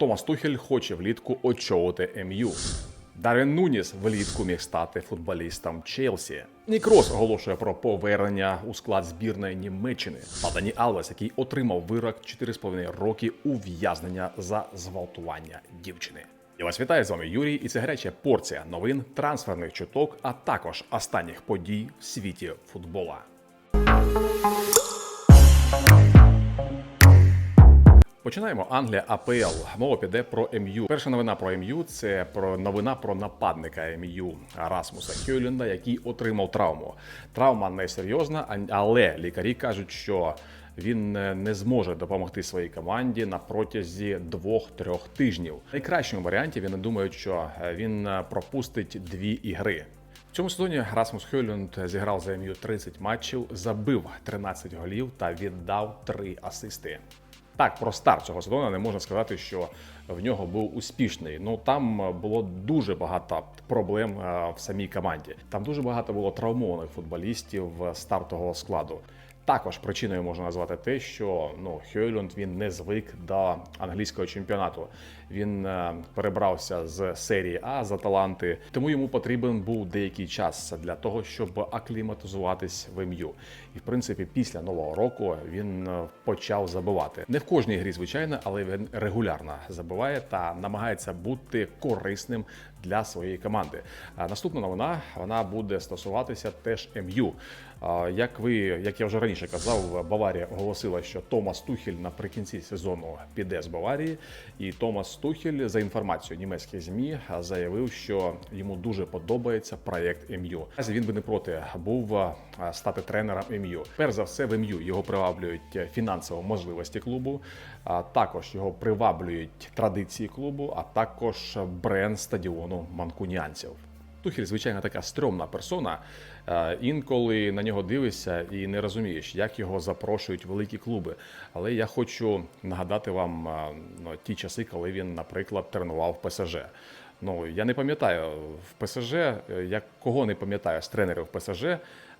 Томас Тухель хоче влітку очолити МЮ. Дарвін Нуніс влітку міг стати футболістом Челсі. Нік Рос оголошує про повернення у склад збірної Німеччини. Та Дані Алвес, який отримав вирок 4,5 роки ув'язнення за зґвалтування дівчини. Я вас вітаю з вами Юрій, і це гаряча порція новин, трансферних чуток, а також останніх подій в світі футбола. Починаємо Англія АПЛ. Мова піде про МЮ. Перша новина про МЮ це про новина про нападника МЮ Расмуса Хьюленда, який отримав травму. Травма не серйозна, але лікарі кажуть, що він е, не зможе допомогти своїй команді на протязі двох-трьох тижнів. В найкращому варіанті вони думають, що е, він е, пропустить дві ігри. В цьому сезоні Расмус Хьюленд зіграв за МЮ 30 матчів, забив 13 голів та віддав 3 асисти. Так, про старт цього сезону не можна сказати, що в нього був успішний. Ну там було дуже багато проблем е, в самій команді. Там дуже багато було травмованих футболістів е, стартового складу. Також причиною можна назвати те, що ну Хьойлунд він не звик до англійського чемпіонату. Він е, перебрався з серії А за таланти, тому йому потрібен був деякий час для того, щоб акліматизуватись в МЮ. І в принципі, після нового року він е, почав забивати. Не в кожній грі, звичайно, але він регулярно забиває та намагається бути корисним для своєї команди. Наступна новина вона буде стосуватися теж МЮ. Як ви, як я вже раніше казав, Баварія оголосила, що Томас Тухель наприкінці сезону піде з Баварії, і Томас Тухель, за інформацією німецьких змі, заявив, що йому дуже подобається проєкт МЮ. Він би не проти був стати тренером МЮ. Перш за все, в МЮ його приваблюють фінансові можливості клубу, також його приваблюють традиції клубу, а також бренд стадіону манкуніанців. Тухель, звичайно, така стрьомна персона. Е, Інколи на нього дивишся і не розумієш, як його запрошують великі клуби. Але я хочу нагадати вам е, ну, ті часи, коли він, наприклад, тренував ПСЖ. Ну я не пам'ятаю в ПСЖ, я кого не пам'ятаю з тренерів ПСЖ.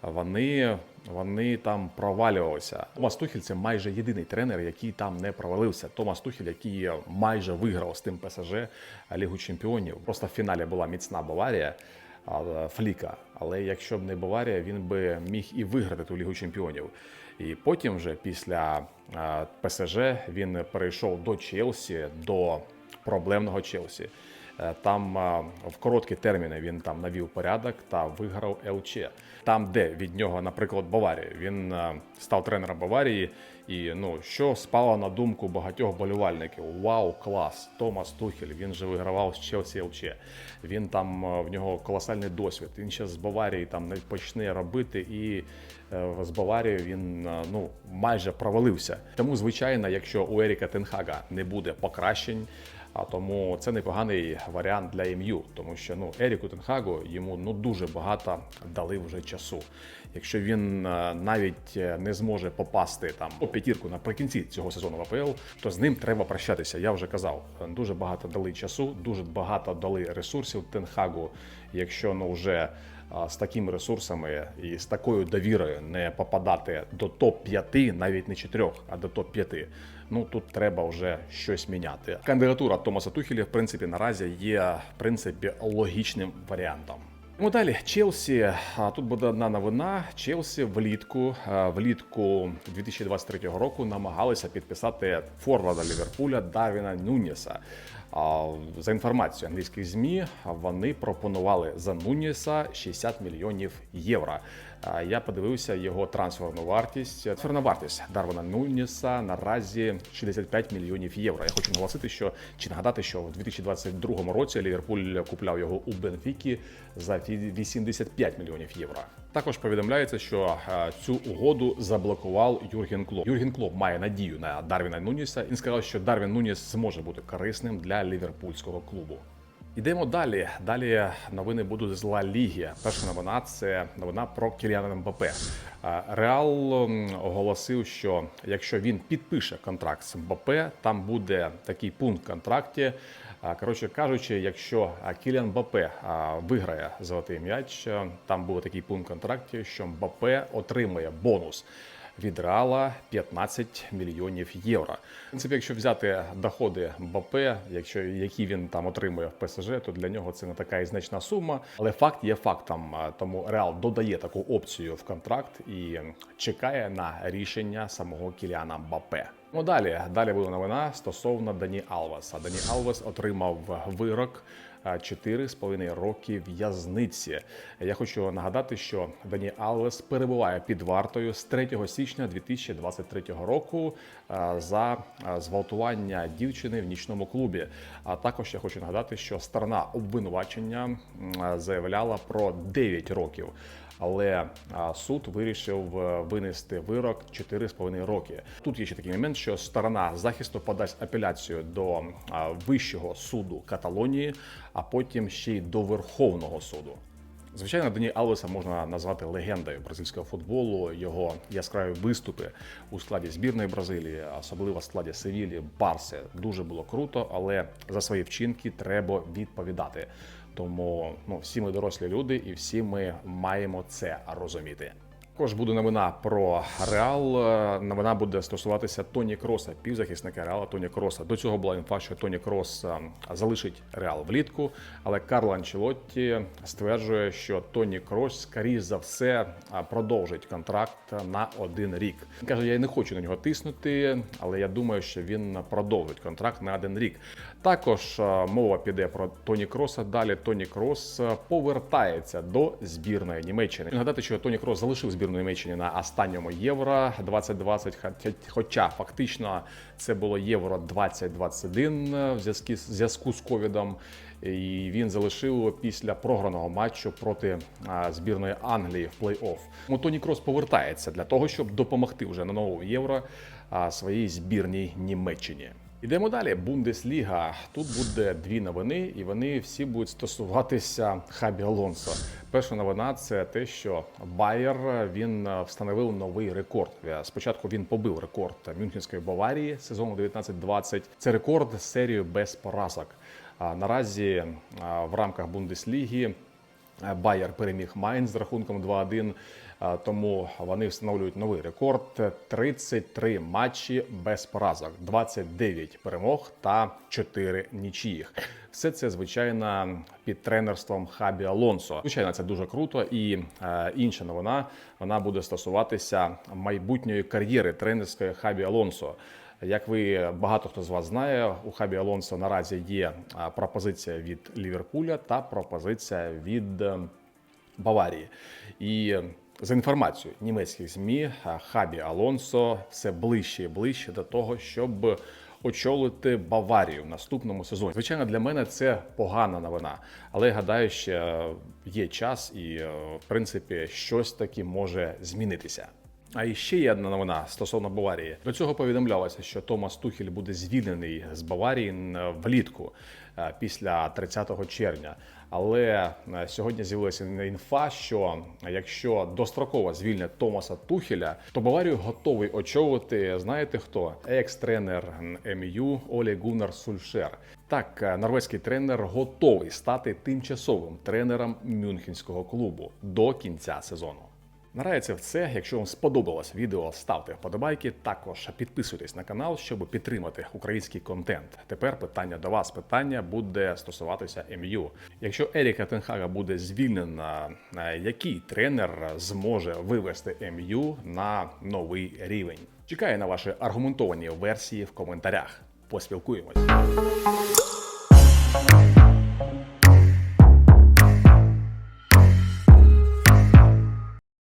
Вони, вони там провалювалися. Томас Тухель це майже єдиний тренер, який там не провалився. Томас Тухель, який майже виграв з тим ПСЖ Лігу Чемпіонів. Просто в фіналі була міцна Баварія. Фліка, але якщо б не Баварія, він би міг і виграти ту Лігу Чемпіонів. І потім, вже після ПСЖ, він перейшов до Челсі, до проблемного Челсі. Е, Там в короткі терміни він там навів порядок та виграв ЛЧ. Там, де від нього, наприклад, Баварія, він став тренером Баварії, і ну що спало на думку багатьох болівальників: Вау, клас! Томас Тухель, він же вигравав з Челсі ЛЧ. Він там в нього колосальний досвід. Він ще з Баварії там не почне робити і. е, З Баварією він ну майже провалився. Тому, звичайно, якщо у Еріка Тенхага не буде покращень, а тому це непоганий варіант для МЮ, тому що ну Еріку Тенхагу йому ну дуже багато дали вже часу. Якщо він е, навіть е, не зможе попасти там у п'ятірку наприкінці цього сезону в АПЛ, то з ним треба прощатися. Я вже казав, дуже багато дали часу, дуже багато дали ресурсів Тенхагу. Якщо ну вже з такими ресурсами і з такою довірою не попадати до топ 5 навіть не 4, а до топ 5 Ну тут треба вже щось міняти. Кандидатура Томаса Тухеля, в принципі, наразі є в принципі логічним варіантом. Ну далі Челсі. Тут буде одна новина. Челсі влітку влітку 2023 року намагалися підписати форварда Ліверпуля Дарвіна Нуніса. За інформацією англійських змі, вони пропонували за Нуніса 60 мільйонів євро. Я подивився його трансферну вартість. Трансферна вартість Дарвіна Нуніса наразі 65 мільйонів євро. Я хочу наголосити, що чи нагадати, що в 2022 році Ліверпуль купляв його у Бенфікі за 85 мільйонів євро. Також повідомляється, що цю угоду заблокував Юрген Клоп. Юрген Клоп має надію на Дарвіна Нуніса. Він сказав, що Дарвін Нуніс зможе бути корисним для ліверпульського клубу. Йдемо далі. Далі новини будуть з Ла Ліги. Перша новина це новина про Кіліана Мбапе. Реал оголосив, що якщо він підпише контракт з Мбапе, там буде такий пункт в контракті. Коротше кажучи, якщо Кіліан Мбапе виграє золотий м'яч, там буде такий пункт в контракті, що Мбапе отримує бонус від Реала 15 мільйонів євро. В принципі, якщо взяти доходи БП, якщо які він там отримує в ПСЖ, то для нього це не така і значна сума. Але факт є фактом. Тому Реал додає таку опцію в контракт і чекає на рішення самого Кіліана Мбаппе. Ну далі далі буде новина стосовно Дані Алвеса. Дані Алвес отримав вирок. А, 4,5 роки в'язниці. Я хочу нагадати, що Дані Алвес перебуває під вартою з 3 січня 2023 року за а, зґвалтування дівчини в нічному клубі. А також я хочу нагадати, що сторона обвинувачення заявляла про 9 років. Але суд вирішив е, винести вирок 4,5 роки. Тут є ще такий момент, що сторона захисту подасть апеляцію до вищого суду Каталонії, а потім ще й до Верховного суду. Звичайно, Дані Алвеса можна назвати легендою бразильського футболу. Його яскраві виступи у складі збірної Бразилії, особливо в складі Севілі, Барси, дуже було круто, але за свої вчинки треба відповідати. Тому ну, всі ми дорослі люди, і всі ми маємо це розуміти. Також буде новина про Реал. Новина буде стосуватися Тоні Кроса, півзахисника Реала Тоні Кроса. До цього була інфа, що Тоні Крос е, залишить Реал влітку, але Карло Анчелотті стверджує, що Тоні Крос, скоріш за все, е, продовжить контракт на один рік. Він каже, я не хочу на нього тиснути, але я думаю, що він продовжить контракт на один рік. Також е, мова піде про Тоні Кроса. Далі Тоні Крос повертається до збірної Німеччини. Нагадати, що Тоні Крос залишив збірну Німеччини на останньому євро 2020, хоча- фактично це було євро 2021 в зв'язку зв'язку з ковідом. І він залишив після програного матчу проти збірної Англії в плей-офф. Тому Тоні Крос повертається для того, щоб допомогти вже на новому євро своїй збірній Німеччині. Ідемо далі. Бундесліга. Тут буде дві новини, і вони всі будуть стосуватися Хабі Алонсо. Перша новина це те, що Байер він е, встановив новий рекорд. Е, Спочатку він побив рекорд Мюнхенської Баварії сезону 19-20. Це рекорд серію без поразок. Наразі в рамках Бундесліги е, Байер переміг Майнц з рахунком 2-1. Тому вони встановлюють новий рекорд: 33 матчі без поразок, 29 перемог та 4 нічиїх. Все це звичайно під тренерством Хабі Алонсо. Звичайно, це дуже круто. І е, інша новина вона буде стосуватися майбутньої кар'єри тренерської Хабі Алонсо. Як ви багато хто з вас знає, у Хабі Алонсо наразі є пропозиція від Ліверпуля та пропозиція від е, Баварії. І е, за інформацією німецьких змі, Хабі Алонсо все ближче і ближче до того, щоб очолити Баварію в наступному сезоні. Звичайно, для мене це погана новина, але гадаю, що є час, і е, в принципі щось таки може змінитися. А ще є одна новина стосовно Баварії. До цього повідомлялося, що Томас Тухель буде звільнений з Баварії влітку е, після 30 червня. Але е, сьогодні з'явилася інфа, що якщо достроково звільнять Томаса Тухеля, то Баварію готовий очолити. Знаєте хто? Екс-тренер МЮ Олі Гуннар Сульшер. Так, е, норвезький тренер готовий стати тимчасовим тренером Мюнхенського клубу до кінця сезону. Наразі все. Якщо вам сподобалось відео, ставте вподобайки. Також підписуйтесь на канал, щоб підтримати український контент. Тепер питання до вас. Питання буде стосуватися МЮ. Якщо Еріка Тенхага буде звільнена, е, який тренер зможе вивести МЮ на новий рівень? Чекаю на ваші аргументовані версії в коментарях. Поспілкуємось.